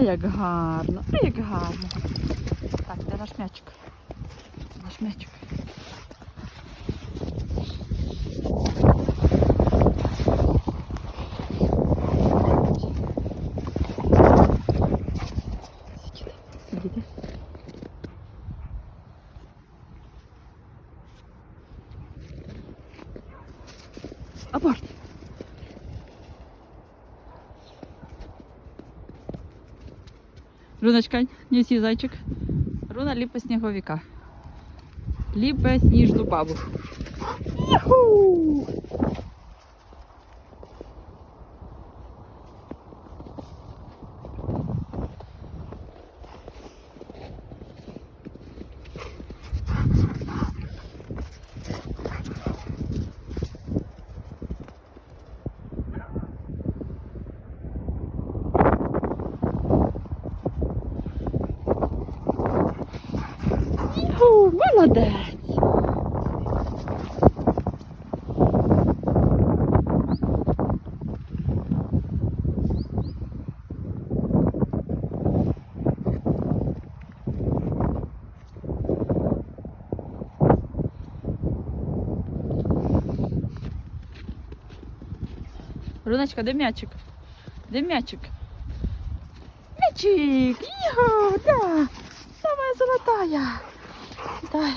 як гарно, а як гарно. Так, де наш м'ячик? Наш м'ячик. Сидіти, Руночка, неси зайчик. Руна ліпе сніговика. Ліпе сніжну бабу. Яху! Юху, молодець. Руночка, де м'ячик? Де м'ячик? М'ячик! Йо, да! Самая золотая! Дай.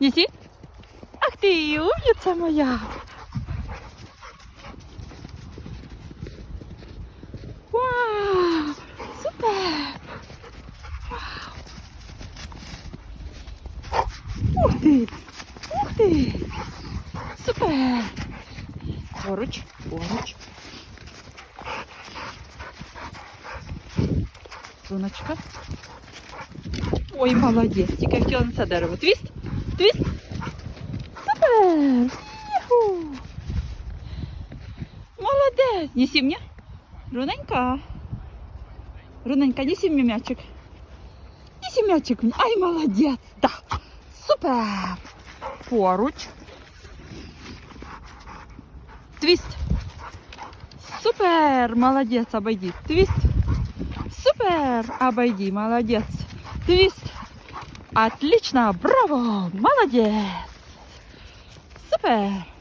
Неси. Ах ты, умница моя. Вау, супер. Вау. Ух ты, ух ты. Супер. Поруч, поруч. Сонечка. Ой, молодець. Тільки я хотіла на це дерево. Твіст? Твіст? Супер! Юху! Молодець! Неси мені. Руненька. Руненька, неси мені м'ячик. Неси м'ячик мені. Ай, молодець! Да. Супер! Поруч. Твіст. Супер! Молодець, обойди. Твіст. Супер! Обойди, молодец. Твист. Отлично, браво, молодец. Супер.